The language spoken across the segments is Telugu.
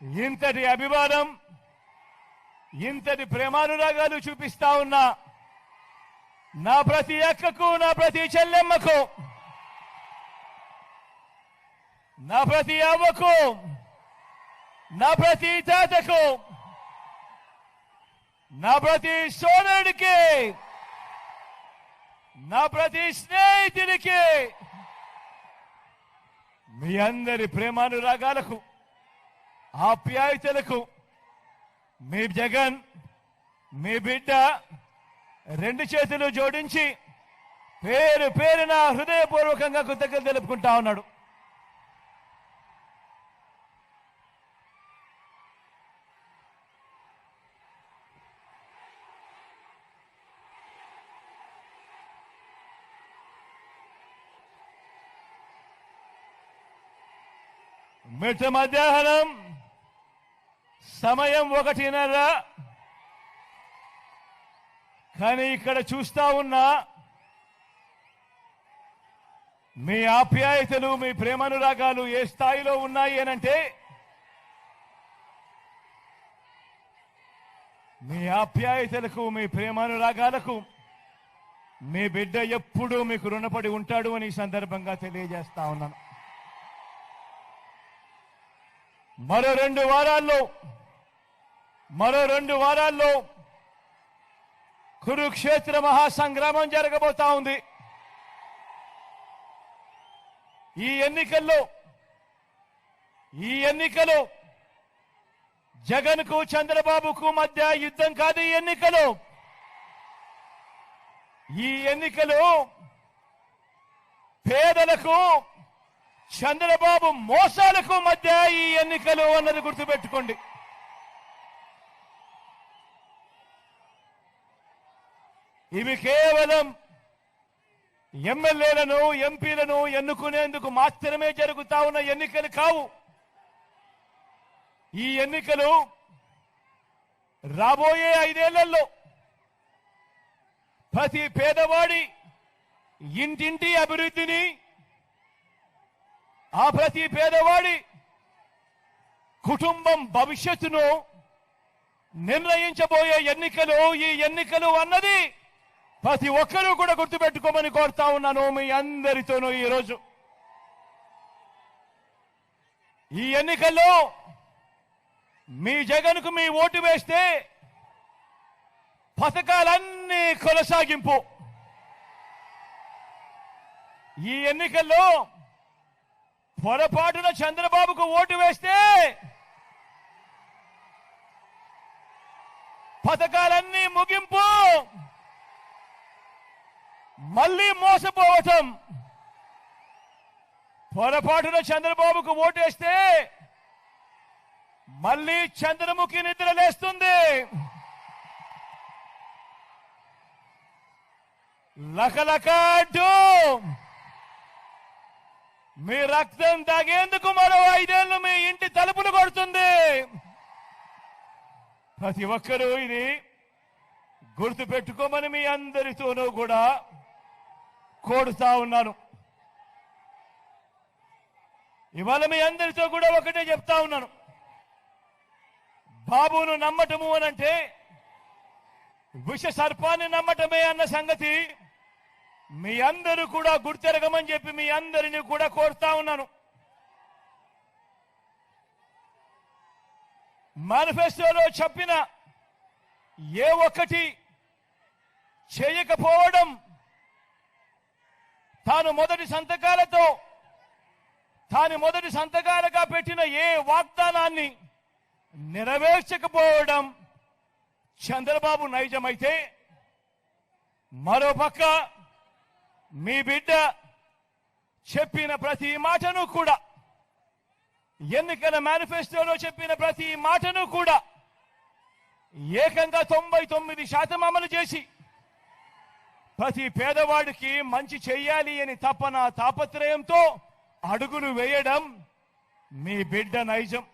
ఇంతటి అభిమానం ఇంతటి ప్రేమానురాగాలు చూపిస్తా ఉన్నా నా ప్రతి అక్కకు నా ప్రతి చెల్లెమ్మకు నా ప్రతి అవ్వకు నా ప్రతి తాతకు నా ప్రతి సోదరుడికి నా ప్రతి స్నేహితుడికి మీ అందరి ప్రేమానురాగాలకు ఆప్యాయతలకు మీ జగన్ మీ బిడ్డ రెండు చేతులు జోడించి పేరు పేరున హృదయపూర్వకంగా కృతజ్ఞత తెలుపుకుంటా ఉన్నాడు. మిట్ట మధ్యాహ్నం సమయం ఒకటిన్నర. కానీ ఇక్కడ చూస్తా ఉన్నా మీ ఆప్యాయతలు మీ ప్రేమానురాగాలు ఏ స్థాయిలో ఉన్నాయి అనంటే మీ ఆప్యాయతలకు మీ ప్రేమానురాగాలకు మీ బిడ్డ ఎప్పుడూ మీకు రుణపడి ఉంటాడు అని సందర్భంగా తెలియజేస్తా ఉన్నాను. మరో రెండు వారాల్లో మరో రెండు వారాల్లో కురుక్షేత్ర మహాసంగ్రామం జరగబోతా ఉంది. ఈ ఎన్నికల్లో ఈ ఎన్నికలు జగన్కు చంద్రబాబుకు మధ్య యుద్ధం కాదు ఈ ఎన్నికలు. ఈ ఎన్నికలు పేదలకు చంద్రబాబు మోసాలకు మధ్య ఈ ఎన్నికలు అన్నది గుర్తుపెట్టుకోండి. ఇవి కేవలం ఎమ్మెల్యేలను ఎంపీలను ఎన్నుకునేందుకు మాత్రమే జరుగుతా ఉన్న ఎన్నికలు కావు. ఈ ఎన్నికలు రాబోయే ఐదేళ్ళలో ప్రతి పేదవాడి ఇంటింటి అభివృద్ధిని ఆ ప్రతి పేదవాడి కుటుంబం భవిష్యత్తును నిర్ణయించబోయే ఎన్నికలు ఈ ఎన్నికలు అన్నది ప్రతి ఒక్కరూ కూడా గుర్తుపెట్టుకోమని కోరుతా ఉన్నాను మీ అందరితోనూ ఈరోజు. ఈ ఎన్నికల్లో మీ జగన్కు మీ ఓటు వేస్తే పథకాలన్నీ కొనసాగింపు. ఈ ఎన్నికల్లో పొరపాటున చంద్రబాబుకు ఓటు వేస్తే పథకాలన్నీ ముగింపు మళ్ళీ మోసపోవటం. పొరపాటున చంద్రబాబుకు ఓటేస్తే మళ్ళీ చంద్రముఖి నిద్ర లేస్తుంది. లకలకాడ్డు మీ రక్తం తాగేందుకు మరో ఐదేళ్ళు మీ ఇంటి తలుపులు కొడుతుంది. ప్రతి ఒక్కరూ ఇది గుర్తు పెట్టుకోమని మీ అందరితోనూ కూడా కోడుతా ఉన్నాను. ఇవాళ మీ అందరితో కూడా ఒకటే చెప్తా ఉన్నాను. బాబును నమ్మటము అనంటే విష సర్పాన్ని నమ్మటమే అన్న సంగతి మీ అందరూ కూడా గుర్తెరగమని చెప్పి మీ అందరినీ కూడా కోరుతా ఉన్నాను. మేనిఫెస్టోలో చెప్పిన ఏ ఒక్కటి చేయకపోవడం తాను మొదటి సంతకాలతో తాను మొదటి సంతకాలుగా పెట్టిన ఏ వాగ్దానాన్ని నెరవేర్చకపోవడం చంద్రబాబు నైజమైతే మరోపక్క మీ బిడ్డ చెప్పిన ప్రతి మాటను కూడా ఎన్నికల మేనిఫెస్టోలో చెప్పిన ప్రతి మాటను కూడా ఏకంగా తొంభై తొమ్మిది శాతం అమలు చేసి ప్రతి పేదవాడికి మంచి చెయ్యాలి అని తపన తాపత్రయంతో అడుగులు వేయడం మీ బిడ్డ నైజం.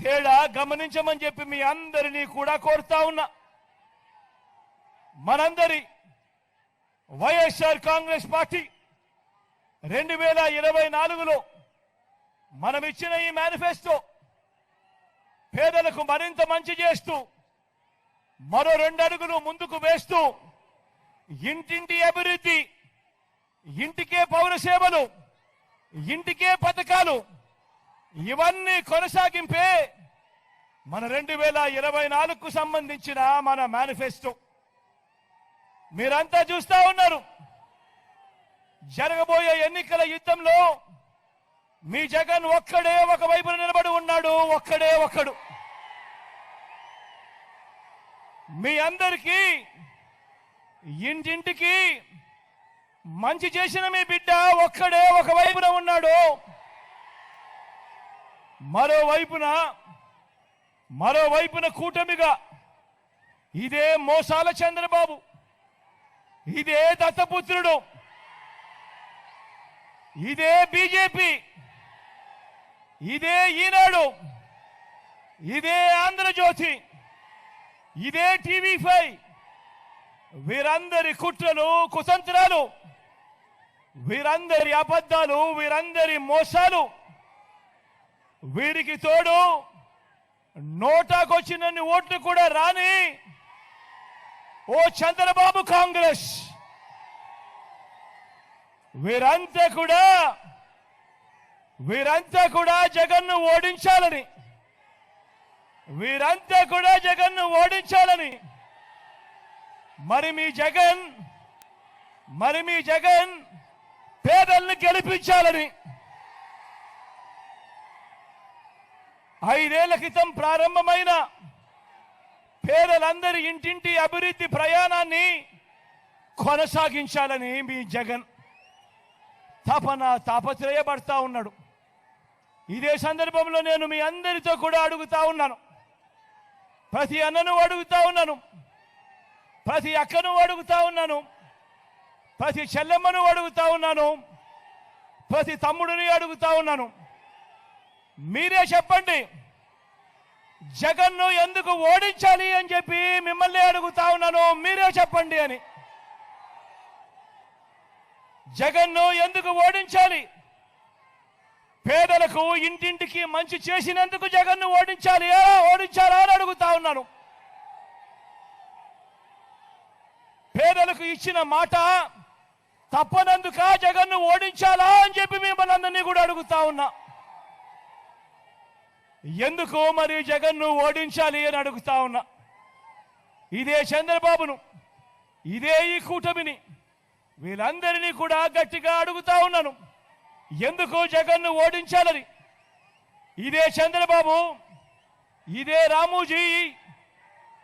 తేడా గమనించమని చెప్పి మీ అందరినీ కూడా కోరుతా ఉన్నా. మనందరి వైఎస్ఆర్ కాంగ్రెస్ పార్టీ రెండు వేల ఇరవై నాలుగులో మనం ఇచ్చిన ఈ మేనిఫెస్టో పేదలకు మరింత మంచి చేస్తూ మరో రెండు అడుగులు ముందుకు వేస్తూ ఇంటింటి అభివృద్ధి ఇంటికే పౌర సేవలు ఇంటికే పథకాలు ఇవన్నీ కొనసాగింపే మన రెండు వేల ఇరవై నాలుగుకు సంబంధించిన మన మేనిఫెస్టో. మీరంతా చూస్తా ఉన్నారు. జరగబోయే ఎన్నికల యుద్ధంలో మీ జగన్ ఒక్కడే ఒక వైపున నిలబడి ఉన్నాడు ఒక్కడే ఒక్కడు మీ అందరికీ ఇంటింటికి మంచి చేసిన మీ బిడ్డ ఒక్కడే ఒక వైపున ఉన్నాడు. మరోవైపున మరోవైపున కూటమిగా ఇదే మోసాల చంద్రబాబు. ఇదే దత్తపుత్రుడు. ఇదే బీజేపీ. ఇదే ఈనాడు. ఇదే ఆంధ్రజ్యోతి. ఇదే టీవీ ఫైవ్. వీరందరి కుట్రలు కుతంత్రాలు వీరందరి అబద్ధాలు వీరందరి మోసాలు వీరికి తోడు నోటాకొచ్చినన్ని ఓట్లు కూడా రాని ఓ చంద్రబాబు కాంగ్రెస్. వీరంతా కూడా వీరంతా కూడా జగన్ను ఓడించాలని వీరంతా కూడా జగన్ను ఓడించాలని. మరి మీ జగన్ మరి మీ జగన్ పేదల్ని గెలిపించాలని. ఐదేళ్ళ క్రితం ప్రారంభమైన పేదలందరి ఇంటింటి అభివృద్ధి ప్రయాణాన్ని కొనసాగించాలని మీ జగన్ తపన తాపత్రయపడతా ఉన్నాడు. ఇదే సందర్భంలో నేను మీ అందరితో కూడా అడుగుతా ఉన్నాను. ప్రతి అన్నను అడుగుతా ఉన్నాను. ప్రతి అక్కను అడుగుతా ఉన్నాను. ప్రతి చెల్లెమ్మను అడుగుతా ఉన్నాను. ప్రతి తమ్ముడిని అడుగుతా ఉన్నాను. మీరే చెప్పండి. జగన్ను ఎందుకు ఓడించాలి అని చెప్పి మిమ్మల్ని అడుగుతా ఉన్నాను మీరే చెప్పండి అని. జగన్ను ఎందుకు ఓడించాలి? పేదలకు ఇంటింటికి మంచి చేసినందుకు జగన్ను ఓడించాలి ఏ, ఓడించాలా అని అడుగుతా ఉన్నాను. పేదలకు ఇచ్చిన మాట తప్పనందుక జగన్ను ఓడించాలా అని చెప్పి మిమ్మల్ని అందరినీ కూడా అడుగుతా ఉన్నా. ఎందుకు మరి జగన్ను ఓడించాలి అని అడుగుతా ఉన్నా. ఇదే చంద్రబాబును ఇదే ఈ కూటమిని వీళ్ళందరినీ కూడా గట్టిగా అడుగుతా ఉన్నాను. ఎందుకు జగన్ను ఓడించాలని. ఇదే చంద్రబాబు ఇదే రామూజీ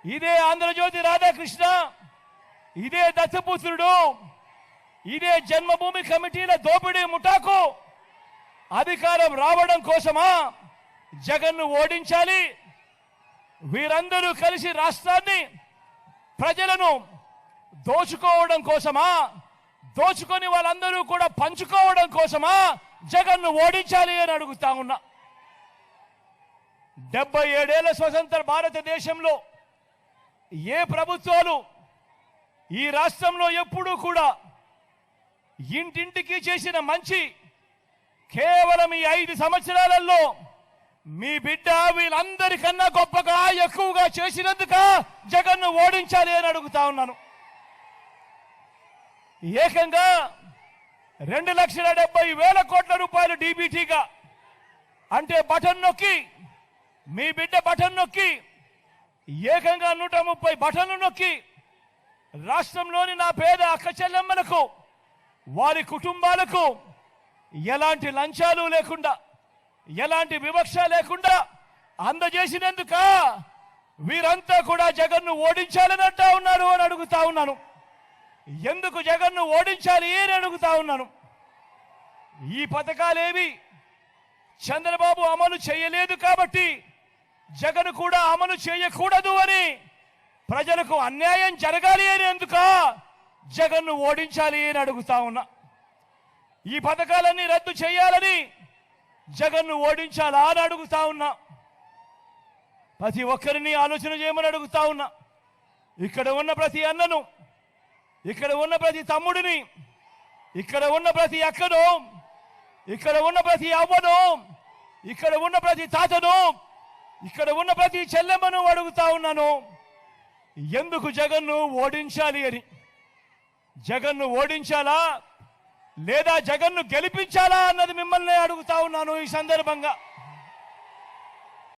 ఇదే ఆంధ్రజ్యోతి రాధాకృష్ణ ఇదే దత్తపుత్రుడు ఇదే జన్మభూమి కమిటీల దోపిడీ ముఠాకు అధికారం రావడం కోసమా? జగన్ను ఓడించాలి. వీరందరూ కలిసి రాష్ట్రాన్ని ప్రజలను దోచుకోవడం కోసమా? దోచుకొని వాళ్ళందరూ కూడా పంచుకోవడం కోసమా జగన్ను ఓడించాలి అని అడుగుతా ఉన్నా. డెబ్బై ఏడేళ్ళ స్వతంత్ర భారతదేశంలో ఏ ప్రభుత్వాలు ఈ రాష్ట్రంలో ఎప్పుడూ కూడా ఇంటింటికి చేసిన మంచి కేవలం ఈ ఐదు సంవత్సరాలలో మీ బిడ్డ వీళ్ళందరికన్నా గొప్పగా ఎక్కువగా చేసినందుక జగన్ను ఓడించాలి అని అడుగుతా ఉన్నాను. ఏకంగా రెండు లక్షల డెబ్బై వేల కోట్ల రూపాయలు డీబీటీగా అంటే బటన్ నొక్కి మీ బిడ్డ బటన్ నొక్కి ఏకంగా నూట ముప్పై బటన్లు నొక్కి రాష్ట్రంలోని నా పేద అక్క చెల్లెమ్మలకు వారి కుటుంబాలకు ఎలాంటి లంచాలు లేకుండా ఎలాంటి వివక్ష లేకుండా అందజేసినందుక వీరంతా కూడా జగన్ను ఓడించాలని అంటా ఉన్నారు అని అడుగుతా ఉన్నాను. ఎందుకు జగన్ను ఓడించాలి అని అడుగుతా ఉన్నాను. ఈ పథకాలేవి చంద్రబాబు అమలు చేయలేదు కాబట్టి జగన్ కూడా అమలు చేయకూడదు అని ప్రజలకు అన్యాయం జరగాలి అని ఎందుక జగన్ను ఓడించాలి అని అడుగుతా ఉన్నా. ఈ పథకాలన్నీ రద్దు చేయాలని జగన్ను ఓడించాలా అని అడుగుతా ఉన్నా. ప్రతి ఒక్కరిని ఆలోచన చేయమని అడుగుతా ఉన్నా. ఇక్కడ ఉన్న ప్రతి అన్నను ఇక్కడ ఉన్న ప్రతి తమ్ముడిని ఇక్కడ ఉన్న ప్రతి అక్కను ఇక్కడ ఉన్న ప్రతి అవ్వను ఇక్కడ ఉన్న ప్రతి తాతను ఇక్కడ ఉన్న ప్రతి చెల్లెమ్మను అడుగుతా ఉన్నాను. ఎందుకు జగన్ను ఓడించాలి అని? జగన్ను ఓడించాలా? లేదా జగన్ను గెలిపించాలా అన్నది మిమ్మల్ని అడుగుతా ఉన్నాను ఈ సందర్భంగా.